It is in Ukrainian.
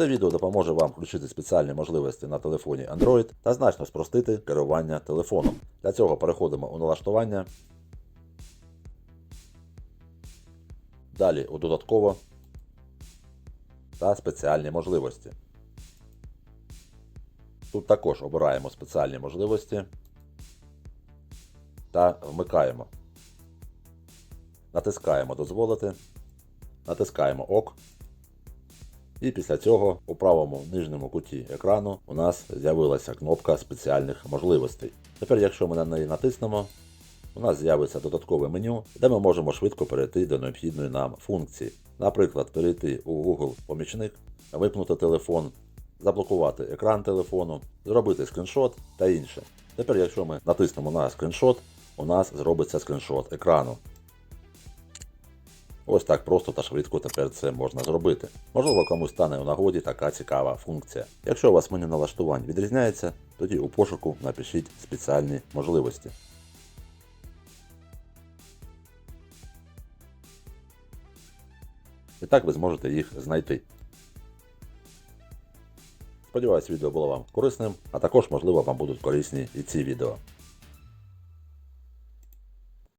Це відео допоможе вам включити спеціальні можливості на телефоні Android та значно спростити керування телефоном. Для цього переходимо у налаштування. Далі у додатково та спеціальні можливості. Тут також обираємо спеціальні можливості та вмикаємо. Натискаємо Дозволити, натискаємо ОК. І після цього у правому нижньому куті екрану у нас з'явилася кнопка спеціальних можливостей. Тепер, якщо ми на неї натиснемо, у нас з'явиться додаткове меню, де ми можемо швидко перейти до необхідної нам функції. Наприклад, перейти у Google помічник, випнути телефон, заблокувати екран телефону, зробити скріншот та інше. Тепер, якщо ми натиснемо на скріншот, у нас зробиться скріншот екрану. Ось так просто та швидко тепер це можна зробити. Можливо, комусь стане у нагоді така цікава функція. Якщо у вас меню налаштувань відрізняється, тоді у пошуку напишіть спеціальні можливості. І так ви зможете їх знайти. Сподіваюсь, відео було вам корисним, а також, можливо, вам будуть корисні і ці відео.